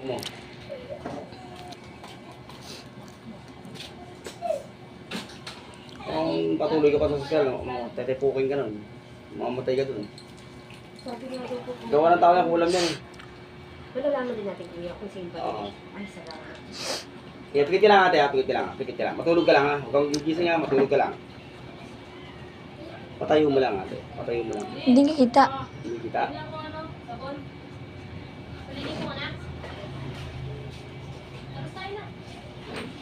Mo. Kung patuloy ka pa sa sosyal, no, tetepukin ka nun. Mamamatay ka dun. Sabi nga daw po. Gawa ng tao yung kulam yan. Malalaman din natin kuya kung sino ba Oo. yun. Ay, salamat. Kaya pikit ka lang ate, ha? pikit ka lang, ha? pikit ka lang. Matulog ka lang ha, huwag kang gigising ha, matulog ka lang. Patayo mo lang ate, patayo mo lang. Hindi ka kita. Hindi kita.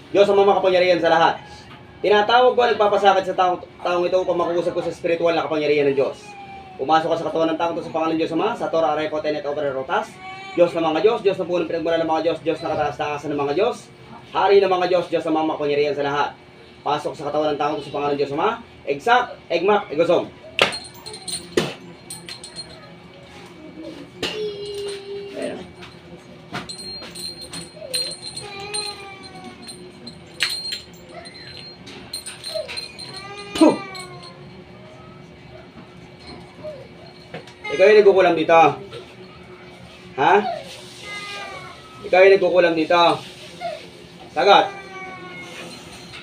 Diyos ang makapangyarihan sa lahat. Tinatawag ko ang nagpapasakit sa taong, taong ito upang makuusap ko sa spiritual na kapangyarihan ng Diyos. Pumasok ka sa katawan ng taong ito sa pangalan ng Diyos Ama, sa Torah, Areco, Tenet, Opera, Rotas. Diyos ng mga Diyos, Diyos na punong pinagmula ng mga Diyos, Diyos na kataas-taasan ng mga Diyos, Hari ng mga Diyos, Diyos ng mga makapangyarihan sa lahat. Pasok sa katawan ng taong ito sa pangalan ng Diyos Ama, Egsak, Egmak, Egosong. Nagkukulam dito. Ha? Ikaw yung nagkukulam dito. Sagot.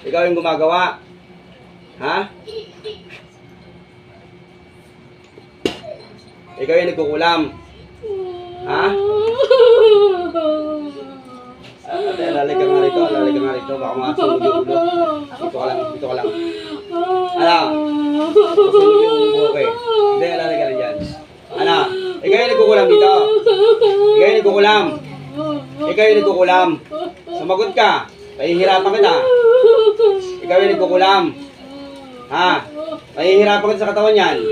Ikaw yung gumagawa. Ha? Ikaw yung nagkukulam. Ha? Ate, lalay ka nga rito, lalay ka nga rito. Baka masunog yung ulo. Dito ka lang, dito ka lang. Ano? Masunog yung ulo, okay. Hindi, lalay ka lang dyan. Ano? Ikaw yung nagkukulam dito. Ikaw yung nagkukulam. Ikaw yung nagkukulam. Sumagot ka. Pahihirapan kita. Ikaw yung nagkukulam. Ha? Pahihirapan kita sa katawan yan.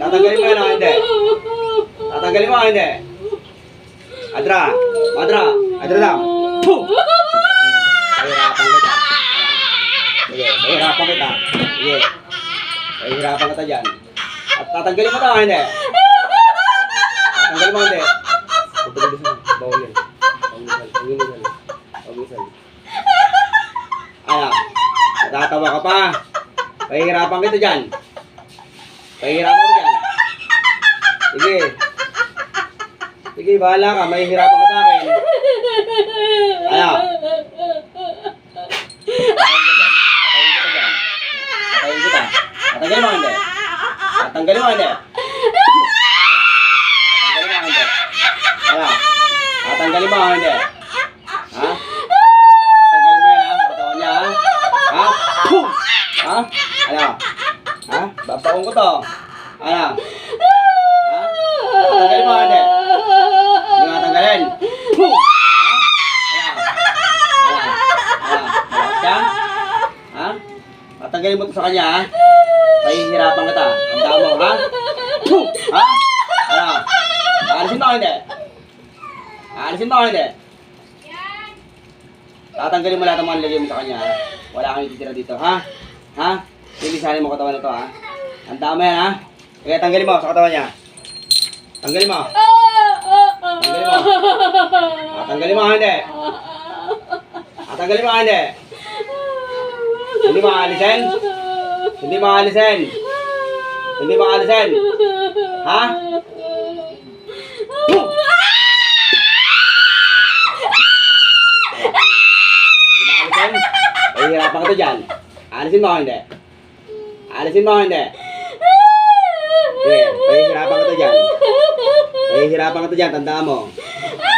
Tatanggalin mo yan o hindi? Tatanggalin mo o hindi? Adra! Adra! Adra lang! Puh! Pahihirapan kita. Sige, pahihirapan kita. Sige. Pahihirapan kita dyan. At tatanggalin mo ito o hindi? Tatanggalin mo hindi? Bawal yan. Pangisal. Pangisal. Pangisal. Ano? Natatawa ka pa. Pahihirapan kita dyan. Pahihirapan ka dyan. Sige. Sige, bahala ka. Mahihirapan ka sa akin. Ano? Dyan. Tatanggalin mo hindi? Tatanggalin mo hindi? Tatanggalin mo o hindi? Ano? Tatanggalin mo hindi? Ha? Tatanggalin mo yan ha? Katawan niya ha? Ha? Ha? Ano? Ha? Babaong ko to. Ano? Ha? Tatanggalin mo hindi? Hindi nga tanggalin. Puh! Ha? Ano? Ano? Ano? Malakas ka? Ha? Tatanggalin mo to sa kanya ha? Pahihirapan kita. Ang damo ha? Puh! Ha? Ano? Aalisin mo hindi? Aalisin mo o hindi? Tatanggalin mo lahat ng mga nilagay mo sa kanya, ha? Wala kang ititira dito, ha? Ha? Silisanin mo katawan na to, ha? Ang dama yan, ha? Kaya tanggalin mo sa katawan niya. Tanggalin mo. Tanggalin mo. Ah, tanggalin mo? Hindi. Ah, tanggalin mo? Hindi. Hindi mo aalisin? Hindi mo aalisin? Hindi mo aalisin? Ha? Pahihirapan ka to dyan. Alisin mo hindi. Alisin mo hindi. Sige, pahihirapan ka to dyan. Pahihirapan ka to dyan, tandaan mo. Ah.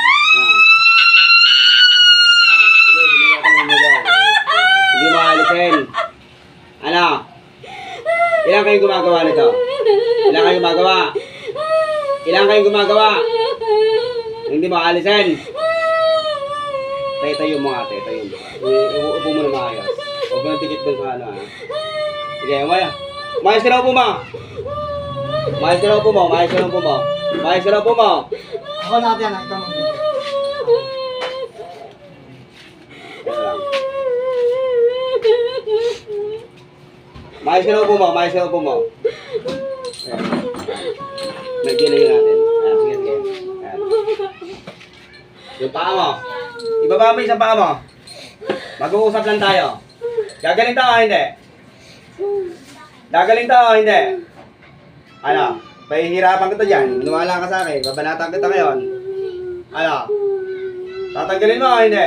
Ah. Hindi mo alisin. Ano? Ilan kayong gumagawa nito? Ilan kayong gumagawa? Ilan kayong gumagawa? Hindi mo alisin. Tayo tayo mo ate, tayo mo. Upo mo na maayos. Huwag nang tikit doon sa ano ha. Sige, umaya. Maayos ka na upo mo. Maayos ka na upo mo, maayos ka na upo mo. Maayos ka na upo mo. Ako na ito mo. Yan lang. Maayos ka na upo mo, maayos ka na upo mo. Ayan. Medyo na yun natin. Ayan, sige, sige. Ayan. Yung paa mo. Ibaba mo isang paa mo. Mag-uusap lang tayo. Gagaling tayo hindi? Gagaling tayo hindi? Ano? Pahihirapan kita dyan. Maniwala ka sa akin. Babanatan kita ngayon. Ano? Tatanggalin mo hindi?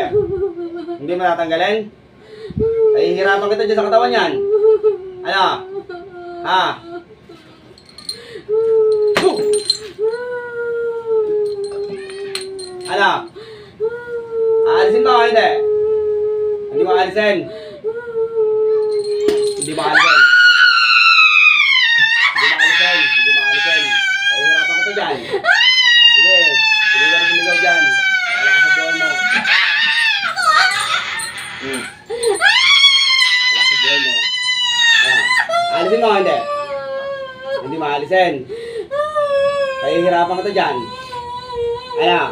Hindi mo tatanggalin? Ay, hihirapan kita dyan sa katawan yan. Ano? Ha? Ano? Aalisin mo hindi? Hindi mo aalisin? Alisin mo o hindi? Hindi mo alisin. Kaya hirapan kita dyan. Ano?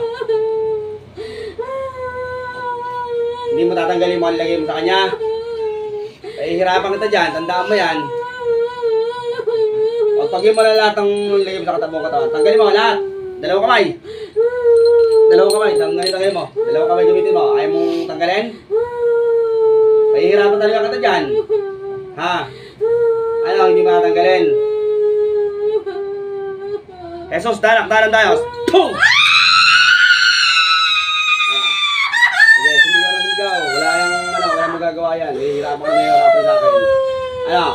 Hindi mo tatanggalin mo ang lagay mo sa kanya. Kaya hirapan kita dyan. Tandaan mo yan. Huwag pagin mo na lahat ng lagay mo sa katawan mo katawan. Tanggalin mo lahat. Dalawang kamay. Dalawang kamay. Tanggalin, tanggalin mo. Dalawang kamay gamitin mo. Ayaw mong tanggalin? Pahihirapan talaga kita dyan. Ha? Ano, hindi mo natanggalin? Jesus, danak, danak tayo. Pum! Ah. Sige, sumigaw na sumigaw. Wala yung, ano, wala magagawa yan. Hihirapan ka na sa akin. Ano?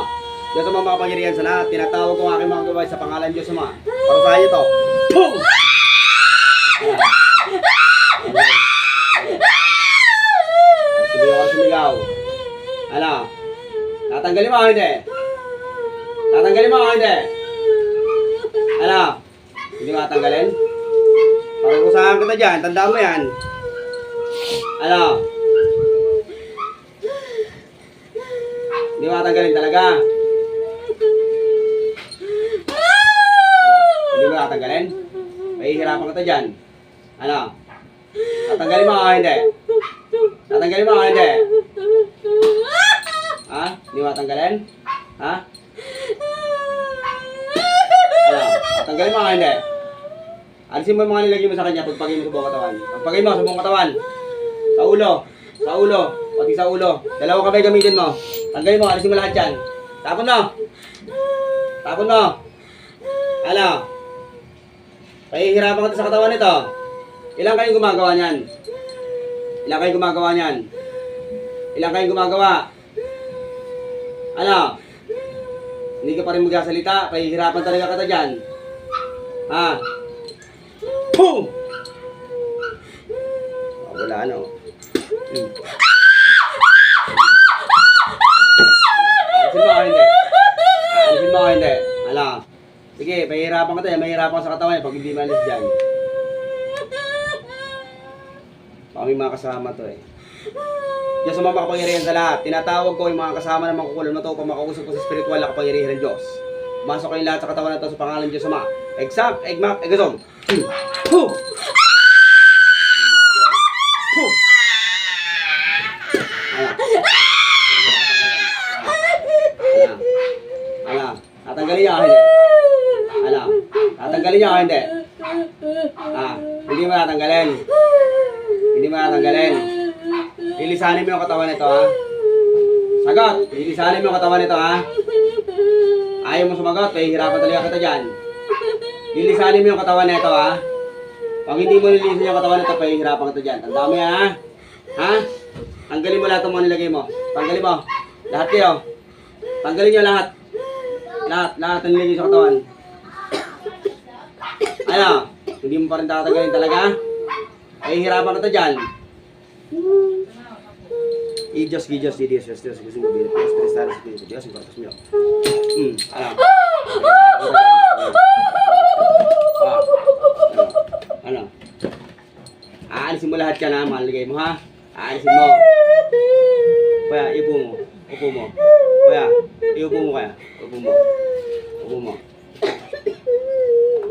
Diyos ang mga makapangyarihan sa lahat. Tinatawag ko ang aking mga gaway sa pangalan Diyos Ama. Para sa iyo to. Pum! Sumigaw ka, sumigaw. Mo o hindi? Tatanggalin mo o hindi? Tatanggalin? Parusahan kita dyan, tandaan mo yan. Ano? Hindi mo tatanggalin talaga? Hindi mo tatanggalin? Mahihirapan kita dyan. Ano? Tatanggalin mo o hindi? Tatanggalin mo o hindi? Hindi mo tatanggalin? Ha? Ano? Tatanggalin mo o hindi? Alisin mo yung mga nilagay mo sa kanya pagpagay mo sa buong katawan. Pagpagay mo sa buong katawan. Sa ulo. Sa ulo. Pati sa ulo. Dalawa kamay gamitin mo. Tanggalin mo. Alisin mo lahat yan. Tapon mo. Tapon mo. Ano? Pahihirapan ka sa katawan nito. Ilang kayong gumagawa niyan? Ilang kayong gumagawa niyan? Ilang kayong gumagawa? Ano? Hindi ka pa rin magsasalita, pahihirapan talaga kita dyan. Ha? Boom! Oh, wala ano. Hmm. Alisin mo ako hindi. Alisin mo ako hindi. Ala. Sige, pahihirapan ka tayo. Mahihirapan ka sa katawan eh, pag hindi malis dyan. May mga kasama to eh. Diyos ang mga makapangyarihan sa lahat. Tinatawag ko yung mga kasama ng mga kukulam na to upang makausap ko sa spiritual na kapangyarihan ng Diyos. Masok kayong lahat sa katawan na to sa pangalan ng Diyos Ama. Exact, egmak. Ala. Ala. Tatanggalin niya hindi. Ala. Tatanggalin niya hindi. Ah, hindi mo tatanggalin. Hindi mo tatanggalin. Lilisanin mo yung katawan nito, ha? Sagot! Lilisanin mo yung katawan nito, ha? Ayaw mo sumagot, pahihirapan talaga kita dyan. Lilisanin mo yung katawan nito, ha? Pag hindi mo nililisan yung katawan nito, pahihirapan kita dyan. Tanda mo yan, ha? Ha? Tanggalin mo lahat ng mga nilagay mo. Tanggalin mo. Lahat kayo. Tanggalin nyo lahat. Lahat, lahat ng nilagay sa katawan. Ano? Hindi mo pa rin tatanggalin talaga? Pahihirapan kita dyan. Y Y Diyos, y Diyos, Diyos, Diyos, Diyos, Diyos, Diyos, Diyos, Diyos, Diyos, Diyos, Diyos, Diyos, Diyos, Hmm, ano? Ah, ano? Aalisin mo lahat yan ha, maligay mo ha? Aalisin mo. Kuya, iupo mo. Upo mo. Kuya, iupo mo kaya. Upo mo. Upo mo.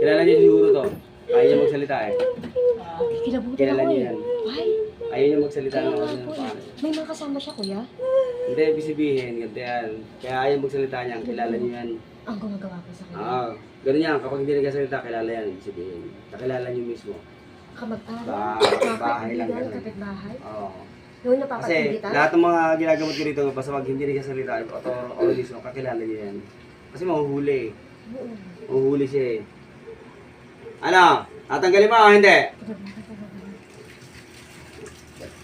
Kilala niyo siguro to. Ayaw niya magsalita eh. Kilala niyo eh. yan. Ay, Ayaw niya magsalita ng nga May mga kasama siya, kuya. Hindi, ibig sabihin, ganito yan. Kaya ayaw magsalita niya, kilala niyo yan. Ang gumagawa ko sa kanya. Ah, ganun yan. Kapag hindi nagsasalita, kilala yan. Ibig sabihin, nakilala niyo mismo. Kamag-anak, Ba- bahay lang kapatid, ganun. kapitbahay. Oo. Noon Kasi napapatindi lahat ng mga ginagamot ko rito, basta pag hindi nagsasalita, o mismo, kakilala niyo yan. Kasi mahuhuli. Oo. Mahuhuli siya eh. Ano? Tatanggalin mo o hindi?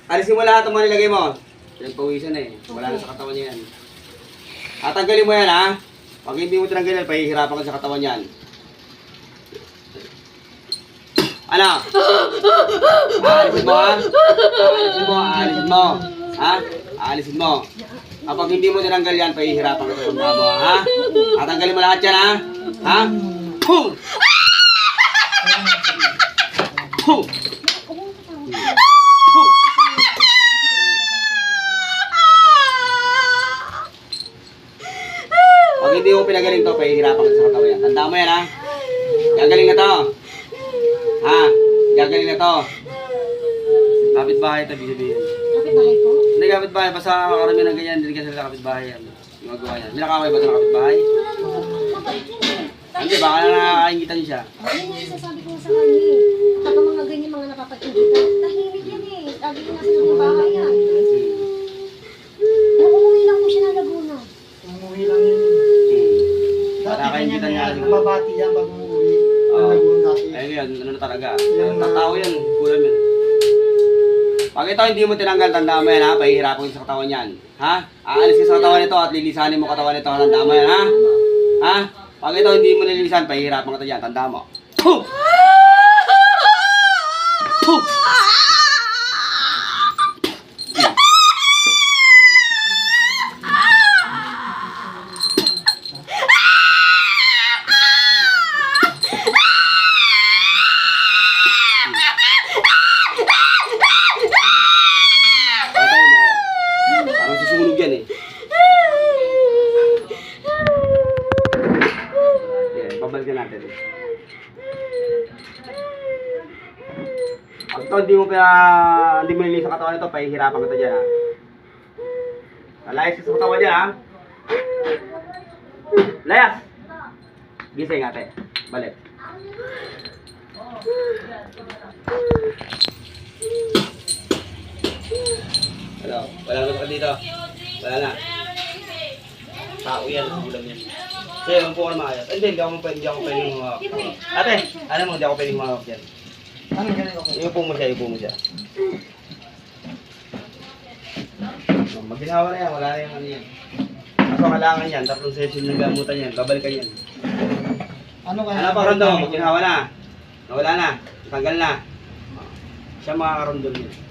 Alisin mo lahat ng mga nilagay mo. Pinagpawisan na eh. Wala na sa katawan niya yan. Tatanggalin mo yan ha. Pag hindi mo tinanggal yan, pahihirapan ka sa katawan yan. Ano? Aalisin mo ha? Aalisin mo, aalisin mo. Ha? Aalisin mo. Kapag hindi mo tinanggal yan, pahihirapan ka sa katawan mo ha? Tatanggalin mo lahat yan ha? Ha? Hum! Hum! Hum! Pag hindi mo pinagaling to, pahihirapan ka sa katawan yan. Tanda mo yan, ha? Gagaling na to. Ha? Gagaling na to. Kapit bahay ito, ibig sabihin. Kapit bahay po? Hindi kapit bahay, basta karamihan ng ganyan, hindi kasi sila kapit bahay yan. Yung magawa yan. May nakakaway ba ito ng kapit bahay? Hindi, baka na nakakaingitan siya. Ayun nga yung sasabi ko sa kanya eh. Kapag mga ganyan mga nakapag-ingita, tahimik yan eh. Lagi yung nasa loob ng bahay yan. Umuwi lang po siya ng Laguna. Umuwi lang yun. Hmm. Dati Nakakaingitan kanya niya. na nababati yan pag umuwi. Oo. Ayun yun, ano na talaga. Yan. Tatao yan, kulam yan. Pag ito hindi mo tinanggal, tandaan mo yan ha, pahihirapan ka sa katawan yan. Ha? Aalis ka sa katawan nito at lilisanin mo katawan nito, tandaan mo yan ha? Ha? Pag ito hindi mo nililisan, pahihirapan ka to dyan, tandaan mo. Puh! Ito, hindi mo pa, hindi mo nililis sa katawan nito, pahihirapan ka dyan ha. Layas ka sa katawan dyan ha. Layas! Gising ate. Balik. Hello, wala na ba dito? Wala na. Tao yan, ulam yan. Sige, ang po ka. Hindi, hindi ako pwede, hindi ako pwede humawak. Ate, alam mo, hindi ako pwede humawak yan. Ano ganun ako? Iupo mo siya, iupo mo siya. Maginawa na yan, wala na yung ano yan. Kaso kailangan yan, tatlong session yung gamutan yan, babalikan yan. Ano kaya? Ano pa rondo? Maginawa na. Nawala na. Tanggal na. Siya makakarondo niya.